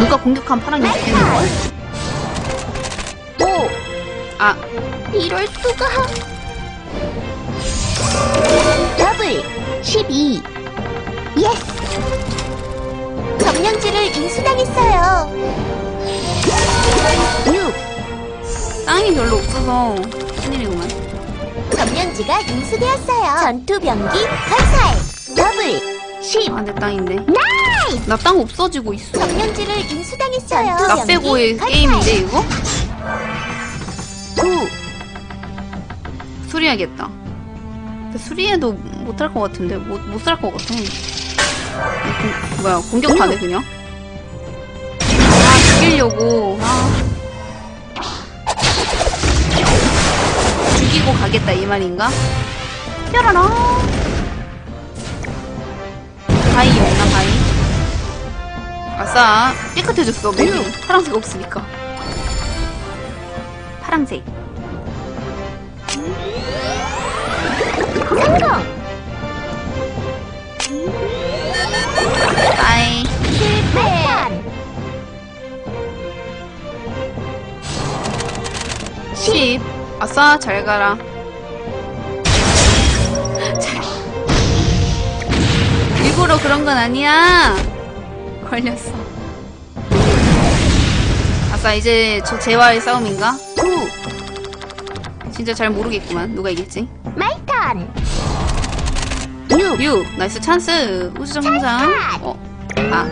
누가 공격한 파랑이 죽는 걸? 5 아, 이럴 수가. 더블 12 예스. 점령지를 인수당했어요. 6 땅이 별로 없어서 큰일이구만. 점령지가 인수되었어요. 전투병기 건설. 더블 10 아, 내 땅인데. 나이스 나 땅 없어지고 있어. 점령지를 인수당했어요 나 빼고의 게임인데, 이거? 9 수리하겠다. 수리해도 못할 것 같은데, 못, 못살 것 같아. 공- 뭐야, 공격하네, 그냥? 아, 죽이려고. 아. 죽이고 가겠다, 이 말인가? 뾰라라. 바위 없나, 바위? 아싸, 깨끗해졌어, 맵이. 파란색 없으니까. 파란색. 성공 아이. 실패 10. 아싸, 잘 가라. 일부러 그런 건 아니야. 걸렸어. 아싸, 이제 저 재화의 싸움인가? 9 진짜 잘 모르겠구만. 누가 이길지. 마이턴 6 유, 나이스 찬스. 우주정 성장. 어, 아,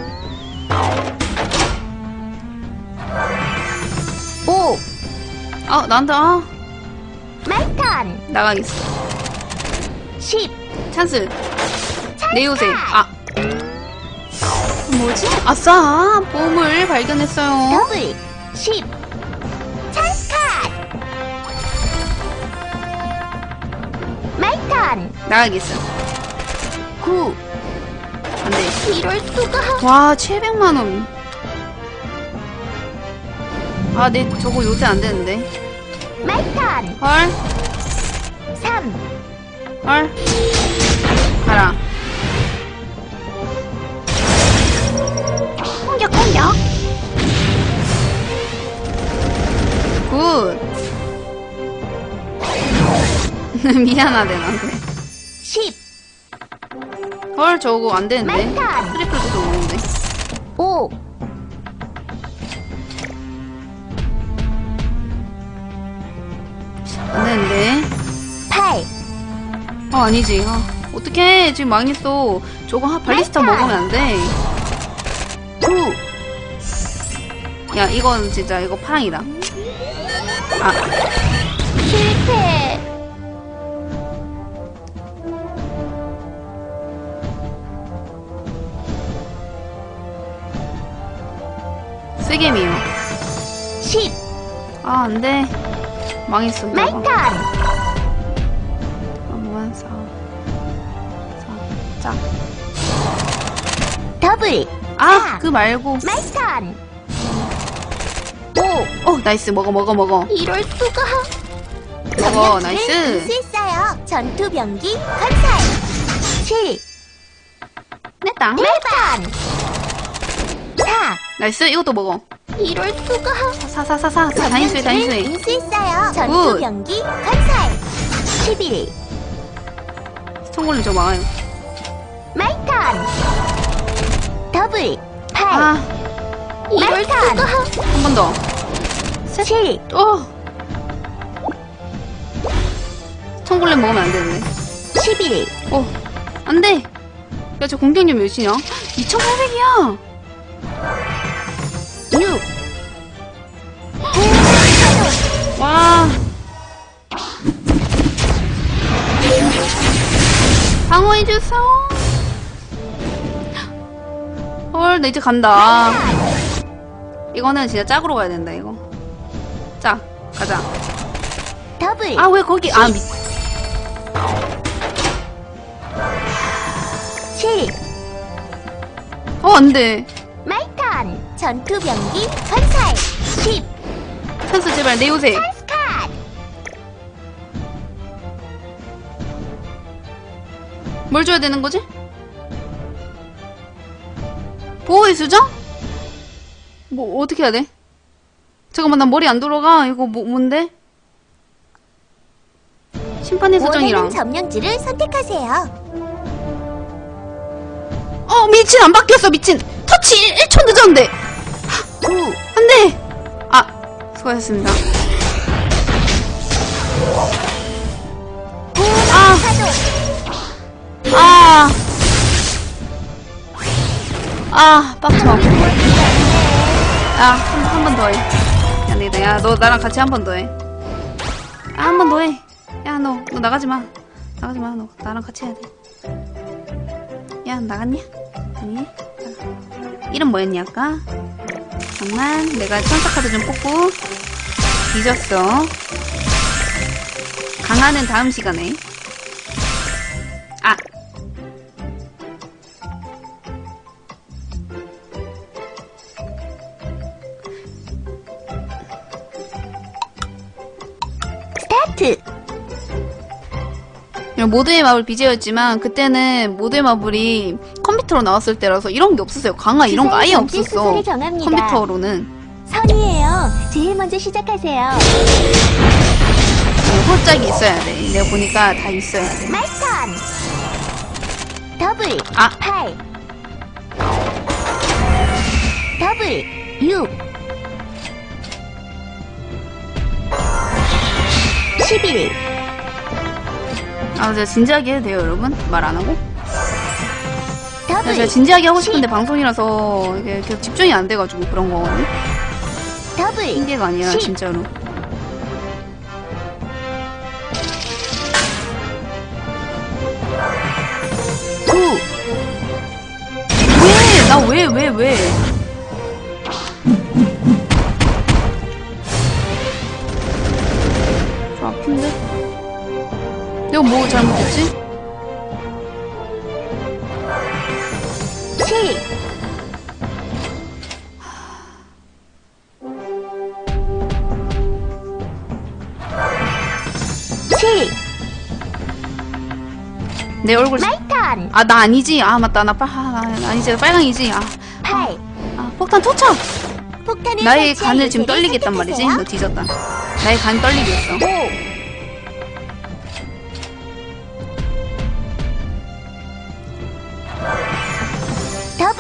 5 어, 나한테, 아, 마이 턴 나가겠어. 10 찬스. 내 요새. 아. 뭐지? 아싸, 보물 발견했어요. 더블 10 찬스 컷 마이턴 나가겠어. 9 안 돼. 이럴 수가 와, 700만원. 아, 내 저거 요새 안 되는데. 마이턴 헐, 3 헐. 가라. 미안하대, 나한테. 10 헐, 저거 안 되는데. 마이턴 트리플도 좀 오는데. 5 안 되는데. 8 어, 아니지. 아, 어떡해. 지금 망했어. 저거 하- 발리스타. 먹으면 안 돼. 9 야, 이건 진짜, 이거 파랑이다. 아, 쓰겜이요. 10 아, 안 돼. 망했어. 저거. 마이턴 한번 사. 사. 짝. 더블 아, 그 말고. 마이턴 5 어, 나이스. 먹어, 먹어, 먹어. 이럴 수가 먹어, 나이스. 인수했어요 전투 병기 건설 7 내 땅. 4 나이스. 이것도 먹어. 이럴 수가 사, 사, 사, 사. 사. 다인수해, 다인수해. 인수했어요 전투병기 건설 11 스톤골렘 저 막아요. 마이턴 더블 8 아, 이럴 수가 한번 더. 7 어. 스톤골렘 먹으면 안 되는데. 11 어, 안 돼. 야, 저 공격력 몇이냐? 2,800이야. 방어해주세요. 헐, 나 이제 간다. 이거는 진짜 짝으로 가야 된다, 이거. 짝, 가자. 더블 아, 왜 거기, 아, 미, 7 어, 안 돼. 마이턴 전투 병기 건설 10 찬스, 제발, 내 요새. 스 뭘 줘야 되는 거지? 보호의 수정? 뭐, 어떻게 해야 돼? 잠깐만, 나 머리 안 돌아가. 이거 뭐, 뭔데? 심판의 수정이랑. 원하는 점령지를 선택하세요. 어, 미친, 안 바뀌었어, 미친. 터치 1 초 늦었는데. 9, 안 돼! 아, 수고하셨습니다. 아, 파도, 아. 아, 빡쳐. 야, 한, 한번 더 해. 야, 내다. 야, 너 나랑 같이 한 번 더 해. 아, 한 번 더 해. 야, 너, 너 나가지 마. 나가지 마. 너 나랑 같이 해야 돼. 야, 나갔냐? 아니? 이름 뭐였니, 아까? 잠깐만. 내가 천사 카드 좀 뽑고. 뒤졌어. 강화는 다음 시간에. 이런 모드의 마블 BJ였지만 그때는 모드의 마블이 컴퓨터로 나왔을 때라서 이런 게 없었어요. 강화 이런 거 아예 없었어. 컴퓨터로는 선이에요. 제일 먼저 시작하세요. 홀짝이 있어야 돼. 내가 보니까 다 있어야 돼. 말선. 더블. 아. 8. 더블. 6. 11. 아, 제가 진지하게 해도 돼요, 여러분? 말 안 하고? 더블. 제가 진지하게 하고 싶은데 방송이라서 이게 계속 집중이 안 돼가지고 그런 거거든요. 핑계가 아니라 십. 진짜로. 구. 왜? 나 왜, 왜, 왜? 이거 뭐 잘못했지? 치! 치! 내 얼굴 마이탄. 아 나 아니지? 아 맞다. 나 빨, 아, 나 아니지. 빨강이지. 아, 아, 아 폭탄 토착 폭탄을 나의 간을 지금 떨리겠단 말이지? 너 뒤졌다. 나의 간이 떨리겠어. 오.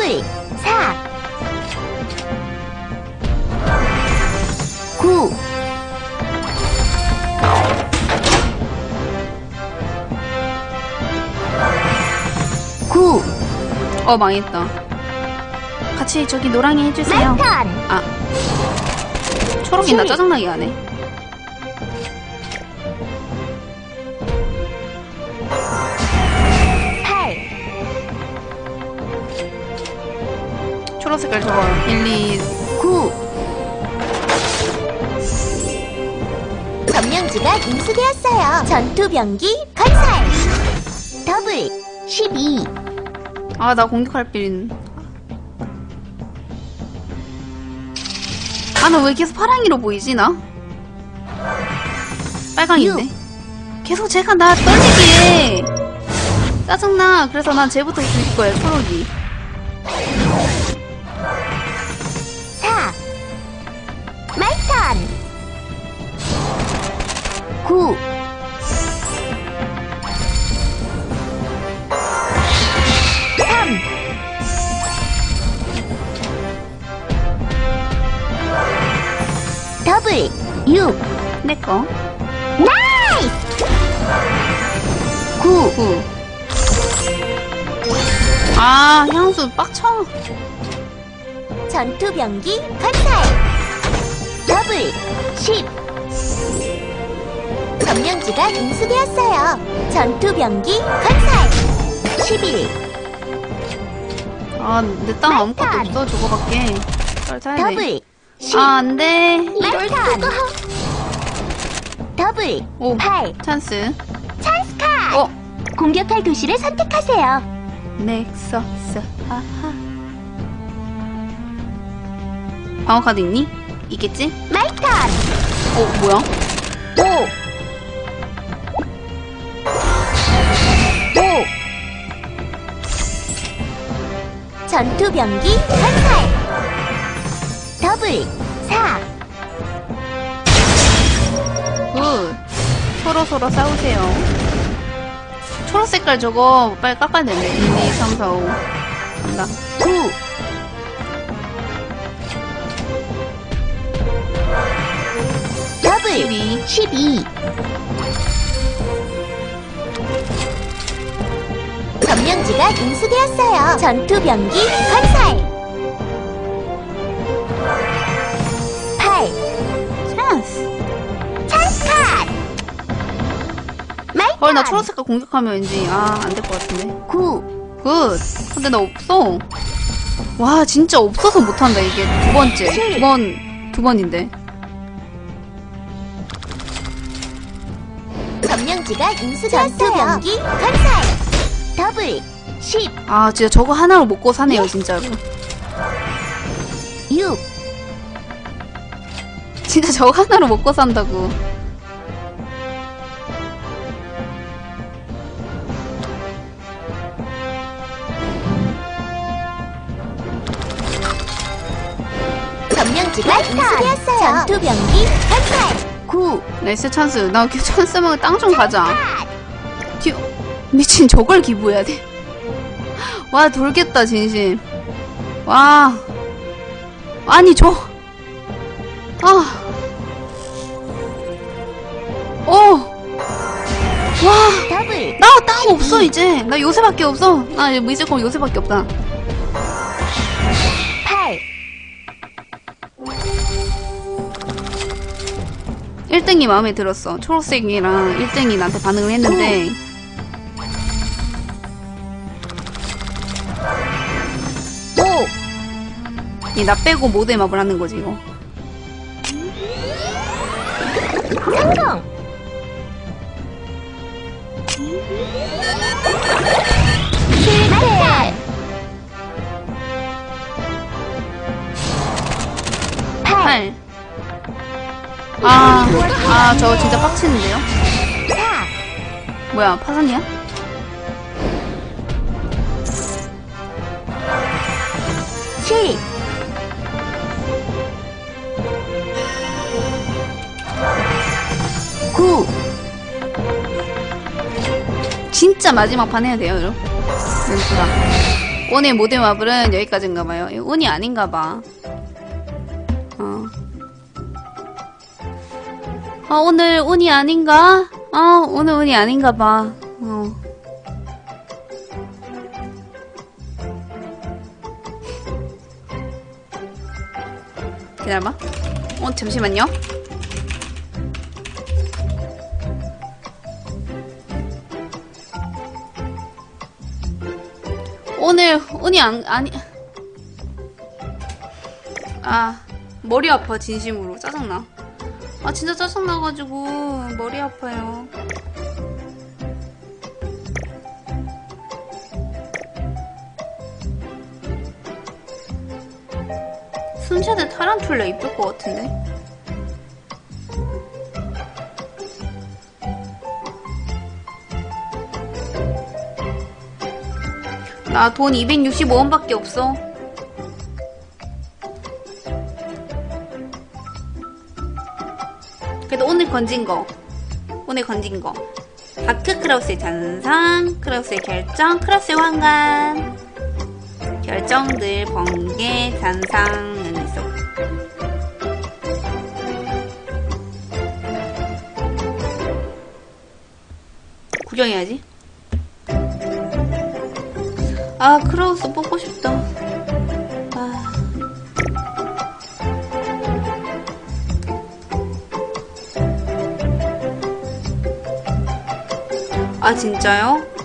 7, 4, 9, 9. 어 망했다. 같이 저기 노랑이 해주세요. 아 초록이 나 네. 짜증나게 하네. 초록 색깔 저거. 1, 2. 9 점령지가 인수되었어요. 전투병기 건설 더블 12 아, 나 공격할 빌. 아, 나 왜 계속 파랑이로 보이지, 나? 빨강인데? 계속 제가 나 떨리게 해. 짜증나. 그래서 난 쟤부터 죽일 거야, 초록이. 9 3 더블 6 내꺼. 나이스 9 9. 아, 향수 빡쳐. 전투병기 건설 점령지가 인수되었어요 전투병기 건설 11 아, 내 땅 아무것도. 없어, 저거밖에. 빨리 타야 돼. 더블 10 아, 안 돼. 말탄 더블 오, 8 찬스. 찬스카 어, 공격할 도시를 선택하세요 넥서스. 아하. 방어 카드 있니? 있겠지? 말탄 어, 뭐야? 5 전투병기 건설 더블 4 굿. 서로 서로 싸우세요. 초록 색깔 저거 빨리 깎아야 되네. 1, 2, 3, 4, 5. 간다. 9 더블 12. 12 점령지가 인수되었어요. 전투 병기 건설 8 찬스. 찬스 카드 마이 헐, 나 턴. 초록 색깔 공격하면 왠지, 아, 안 될 것 같은데. 9 굿. 근데 나 없어. 와, 진짜 없어서 못한다, 이게. 두 번째. 두 번, 두 번인데. 점령지가 인수되었어요. 전투 병기 건설 더블 10 아, 진짜 저거 하나로 먹고 사네요, 진짜로. 6 진짜 저거 하나로 먹고 산다고. 점령지가 인수되었어요. 전투 병기 건설 9 나이스 찬스. 나 이렇게 찬스면 땅 좀 가자. 뒤 미친 저걸 기부해야 돼. 와 돌겠다 진심. 와 아니 저 아. 어. 와, 나딴거 없어 이제. 나 요새밖에 없어. 나 이제 이제 거의 요새밖에 없다. 8 1등이 마음에 들었어. 초록색이랑 1등이 나한테 반응을 했는데. 이 나 빼고 모두의 맵을 하는 거지 이거. 성공 실패 8 8. 아, 아, 저거 진짜 빡치는데요? 4 뭐야, 파산이야? 진짜 마지막 판 해야 돼요, 여러분. 연수가. 오늘 모든 마블은 여기까지인가 봐요. 이거 운이 아닌가 봐. 어. 아, 오늘 운이 아닌가? 어, 오늘 운이 아닌가 봐. 어. 기다려봐. 어, 잠시만요. 오늘 운이 안 아니. 아 머리 아파 진심으로. 짜증나. 아 진짜 짜증나가지고 머리 아파요. 순차대 타란툴라 이쁠 것 같은데 나 돈 265원밖에 없어. 그래도 오늘 건진 거. 오늘 건진 거. 다크 크라우스의 잔상, 크라우스의 결정, 크라우스의 황간. 결정들, 번개, 잔상은 있어. 구경해야지. 아, 크라우스 뽑고 싶다. 아. 아, 진짜요?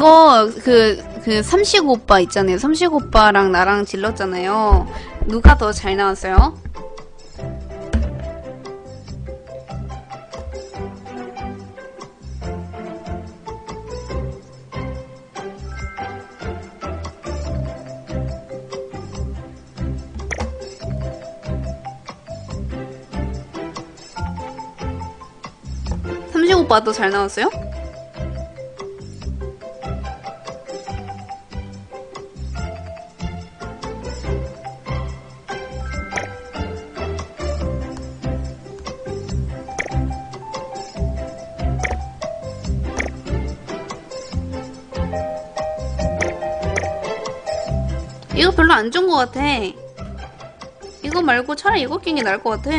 이거 그, 그 삼식 오빠 있잖아요. 삼식 오빠랑 나랑 질렀잖아요. 누가 더 잘 나왔어요? 삼식 오빠 더잘 나왔어요? 이거 별로 안 좋은 것 같아. 이거 말고 차라리 이거 낀 게 나을 것 같아.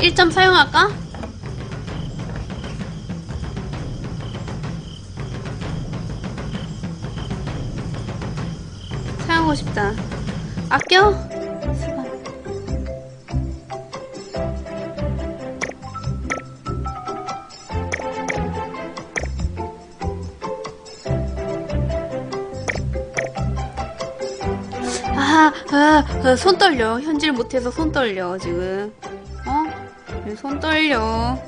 일점 사용할까? 싶다. 아껴? 아, 아, 손 떨려. 현질 못해서 손 떨려, 지금. 어? 손 떨려.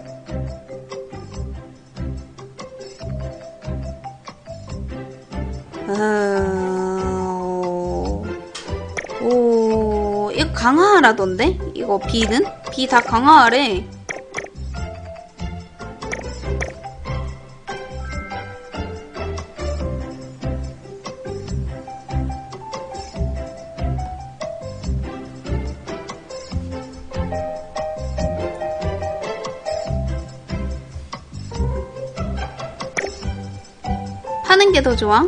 아, 강화하라던데? 이거 비는? 비 다 강화하래. 파는 게 더 좋아?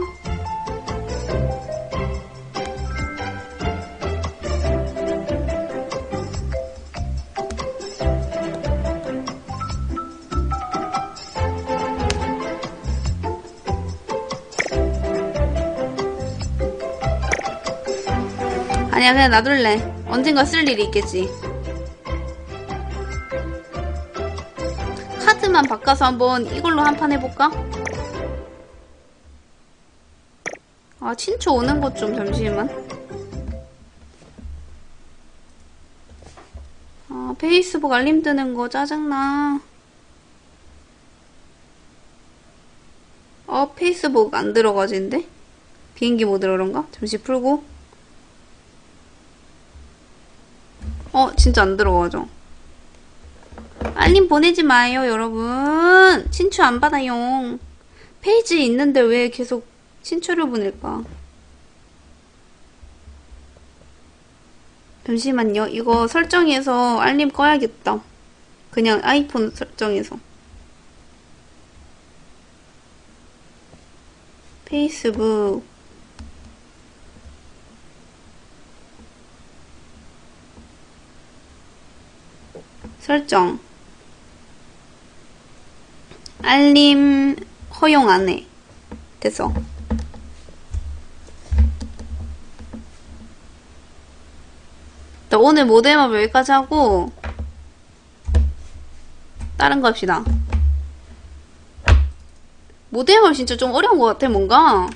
아니야 그냥 놔둘래 언젠가 쓸 일이 있겠지 카드만 바꿔서 한번 이걸로 한 판 해볼까? 아 친추 오는 것 좀 잠시만 아 페이스북 알림 뜨는 거 짜증나 어 페이스북 안 들어가지는데? 비행기 모드로 그런가? 잠시 풀고 어, 진짜 안 들어가죠? 알림 보내지 마요, 여러분. 친추 안 받아요. 페이지 있는데 왜 계속 친추를 보낼까? 잠시만요. 이거 설정에서 알림 꺼야겠다. 그냥 아이폰 설정에서. 페이스북. 설정. 알림 허용 안해. 됐어. 자, 오늘 모델업 여기까지 하고 다른 거 합시다. 모델업 진짜 좀 어려운 것 같아 뭔가